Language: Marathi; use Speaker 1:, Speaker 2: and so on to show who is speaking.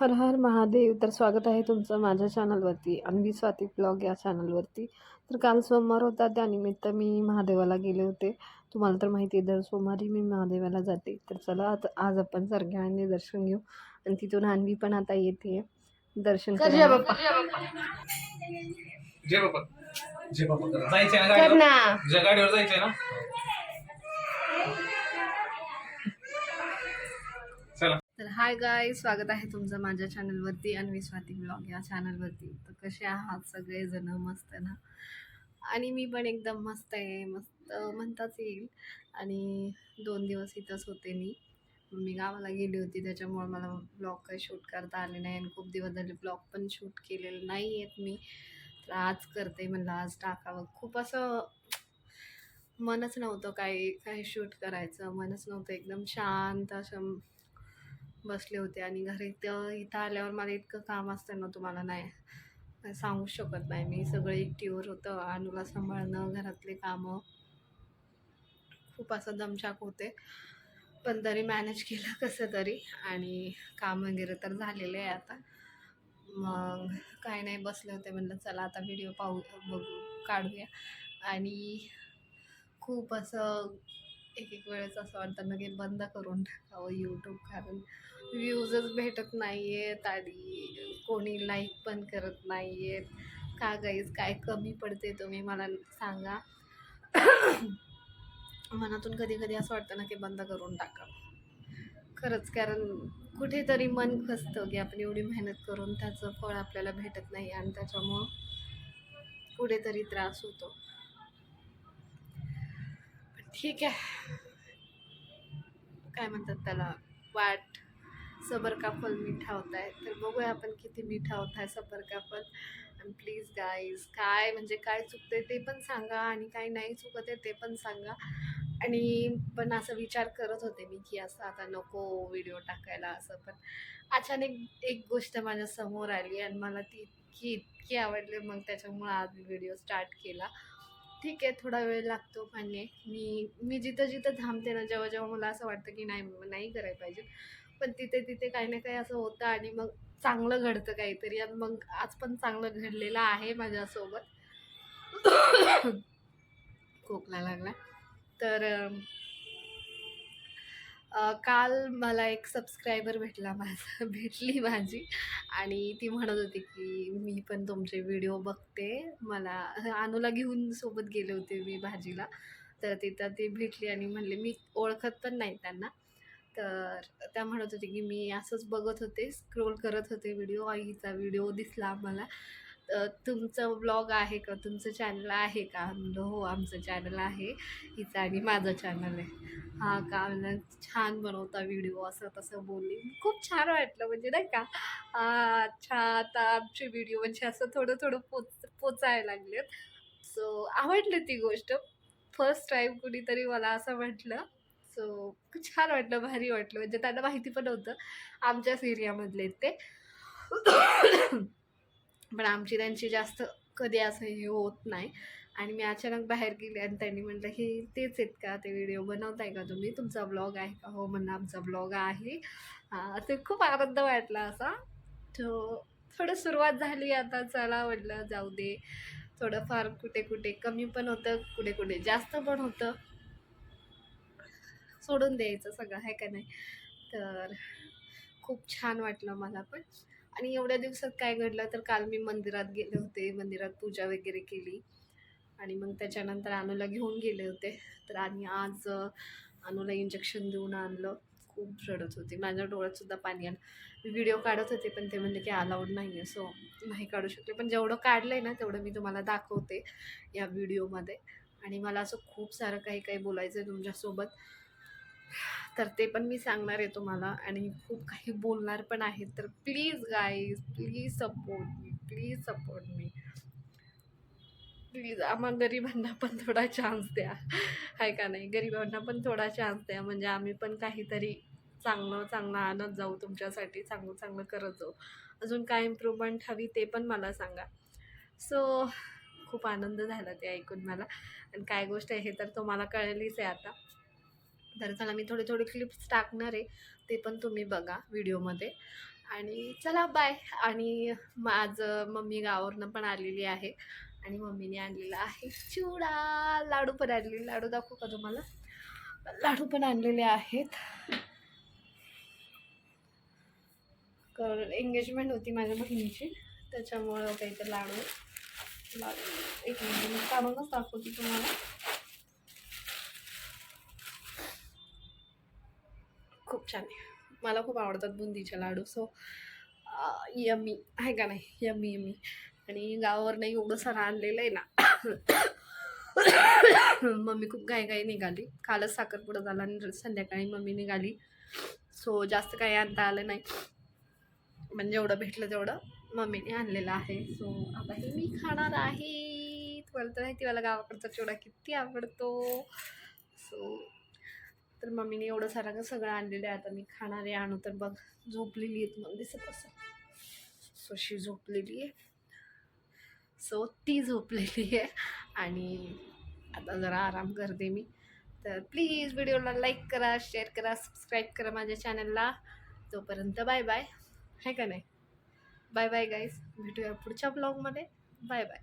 Speaker 1: हर हर महादेव. तर स्वागत आहे तुमचं माझ्या चॅनलवरती अन्वी स्वाती ब्लॉग या चॅनलवरती. तर काल सोमवार होता त्यानिमित्त मी महादेवाला गेले होते. तुम्हाला तर माहिती आहे दर सोमवारी मी महादेवाला जाते. तर चला आता आज आपण सगळ्यांनी दर्शन घेऊ. आणि तिथून अन्वी पण आता येते. दर्शन
Speaker 2: कर जय
Speaker 3: ना गाडीवर जायचंय ना चला
Speaker 1: तर हाय गाय स्वागत आहे तुमचं माझ्या चॅनलवरती अन्वी स्वाती ब्लॉग या चॅनलवरती तर कसे आहात सगळेजण? मस्त ना? आणि मी पण एकदम मस्त आहे. मस्त म्हणताच येईल. आणि दोन दिवस इथंच होते मी. मी गावाला गेली होती त्याच्यामुळे मला ब्लॉग काही शूट करता आले नाही. आणि खूप दिवस झाले ब्लॉग पण शूट केलेलं नाही आहेत मी. तर आज करते म्हणलं आज टाकावं. खूप असं मनच नव्हतं काही काही शूट करायचं. मनच नव्हतं. एकदम शांत असं बसले होते आणि घरी तर इथं आल्यावर मला इतकं काम असतं ना तुम्हाला नाही सांगू शकत नाही मी. सगळं एकटीवर होतं. अनुला सांभाळणं घरातले कामं. खूप असं दमछाक होते. पण तरी मॅनेज केलं कसं तरी आणि काम वगैरे तर झालेलं आहे आता. मग काय नाही बसले होते. म्हणलं चला आता व्हिडिओ पाहू बघू काढूया. आणि खूप असं एक एक वेळेस असं वाटतं ना की बंद करून टाकावं यूट्यूब कारण व्ह्यूजच भेटत नाही आहेत आणि कोणी लाईक पण करत नाही आहेत का गाईज काय कमी पडते तुम्ही मला सांगा. मनातून कधी कधी असं वाटतं ना की बंद करून टाकावं. खरंच कारण कुठेतरी मन खसतं की आपण एवढी मेहनत करून त्याचं फळ आपल्याला भेटत नाही आणि त्याच्यामुळं कुठेतरी त्रास होतो. ठीक आहे. काय म्हणतात त्याला? वाट सबर का फल मिठा होता आहे? तर बघूया आपण किती मिठा होत आहे सबर का फल. आणि प्लीज गाईज काय म्हणजे काय चुकते ते पण सांगा आणि काय नाही चुकत आहे ते पण सांगा. आणि पण असं विचार करत होते मी की असं आता नको व्हिडिओ टाकायला असं पण अचानक एक गोष्ट माझ्यासमोर आली आणि मला ती इतकी इतकी आवडली. मग त्याच्यामुळं आज व्हिडिओ स्टार्ट केला. ठीक आहे थोडा वेळ लागतो मान्य मी मी जिथं जिथं थांबते ना जेव्हा जेव्हा मला असं वाटतं की नाही नाही करायला पाहिजे. पण तिथे तिथे काही ना काही असं होतं आणि मग चांगलं घडतं काहीतरी. आणि मग आज पण चांगलं घडलेलं आहे माझ्यासोबत. खोकला लागला. तर काल मला एक सबस्क्रायबर भेटला माझा भेटली माझी आणि ती म्हणत होती की मी पण तुमचे व्हिडिओ बघते. मला अनुला घेऊन सोबत गेले होते मी भाजीला. तर तिथं ती भेटली आणि म्हणले मी ओळखत पण नाही त्यांना. तर त्या म्हणत होते की मी असंच बघत होते स्क्रोल करत होते व्हिडिओ आईचा व्हिडिओ दिसला मला तुमचं ब्लॉग आहे का? तुमचं चॅनल आहे का? म्हणलं हो आमचं चॅनल आहे. हिचं आणि माझं चॅनल आहे. हा का? म्हणलं छान बनवता व्हिडिओ असं तसं बोलली. खूप छान वाटलं म्हणजे नाही का? अच्छा आता आमचे व्हिडिओ म्हणजे असं थोडं थोडं पोच पोचायला लागलेत. सो आवडली ती गोष्ट. फर्स्ट टाईम कुणीतरी मला असं म्हटलं. सो खूप छान वाटलं भारी वाटलं. म्हणजे त्यांना माहिती पण होतं आमच्याच एरियामधले ते. पण आमची त्यांची जास्त कधी असं हे होत नाही. आणि मी अचानक बाहेर गेले आणि त्यांनी म्हटलं की तेच आहेत का ते व्हिडिओ बनवताय का तुम्ही? तुमचा ब्लॉग आहे का? हो म्हणलं आमचा ब्लॉग आहे. हां ते खूप आनंद वाटला असा. तो थोडं सुरुवात झाली आता चला म्हटलं जाऊ दे. थोडंफार कुठे कुठे कमी पण होतं कुठे कुठे जास्त पण होतं. सोडून द्यायचं सगळं आहे का नाही? तर खूप छान वाटलं मला पण. आणि एवढ्या दिवसात काय घडलं तर काल मी मंदिरात गेले होते मंदिरात पूजा वगैरे केली. आणि मग त्याच्यानंतर अनुला घेऊन गेले होते. तर आणि आज अनुला इंजेक्शन देऊन आणलं. खूप रडत होती. माझ्या डोळ्यातसुद्धा पाणी आलं. मी व्हिडिओ काढत होते पण ते म्हणले की अलाउड नाही आहे सो नाही काढू शकले. पण जेवढं काढलं आहे ना तेवढं मी तुम्हाला दाखवते या व्हिडिओमध्ये आणि मला असं खूप सारं काही काही बोलायचं आहे तुमच्यासोबत. तर ते पण मी सांगणार आहे तुम्हाला आणि खूप काही बोलणार पण आहे तर please guys please support me please support me please आम्हा गरिबांना पण थोडा चान्स द्या. आहे का नाही? गरिबांना पण थोडा चान्स द्या. म्हणजे आम्ही पण काहीतरी चांगलं चांगलं आणत जाऊ तुमच्यासाठी चांगलं चांगलं करत जाऊ. अजून काय इम्प्रूव्हमेंट हवी ते पण मला सांगा. सो खूप आनंद झाला ते ऐकून मला. आणि काय गोष्ट आहे हे तर तुम्हाला कळलीच आहे आता. तर चला मी थोडे थोडे क्लिप्स टाकणार आहे. ते पण तुम्ही बघा व्हिडिओमध्ये. आणि चला बाय आणि माझं मम्मी गावावरनं पण आलेली आहे. आणि मम्मीने आणलेला आहे चिवडा. लाडू पण आणलेले लाडू दाखवू का तुम्हाला? लाडू पण आणलेले आहेत. एंगेजमेंट होती माझ्या बहिणीची. त्याच्यामुळं काही ते लाडू लाडू. एक मिनिट काढूनच दाखवते तुम्हाला. खूप छान आहे. मला खूप आवडतात बुंदीचे लाडू. सो यमी आहे का नाही? यमी यमी आणि गावावर नाही एवढं सारं आणलेलं आहे ना. मम्मी खूप घाई काही निघाली. कालच साखरपुडा झाला आणि संध्याकाळी मम्मी निघाली. सो जास्त काही आणता आलं नाही. म्हणजे जेवढं भेटलं तेवढं मम्मीने आणलेलं आहे. सो आता हे मी खाणार आहे. तुम्हाला तर माहिती मला गावाकडचा चिवडा किती आवडतो. सो तर मम्मीने एवढं सारं सगळं आणलेलं आहे. आता मी खाणारे आणू तर बघ झोपलेली आहेत मग दिसत असं. सो शी झोपलेली आहे. सो ती झोपलेली आहे. आणि आता जरा आराम करते मी. तर प्लीज व्हिडिओला लाईक करा शेअर करा सबस्क्राईब करा माझ्या चॅनलला. तोपर्यंत बाय बाय. है का नाही? बाय बाय गाईज भेटूया पुढच्या ब्लॉगमध्ये. Bye bye.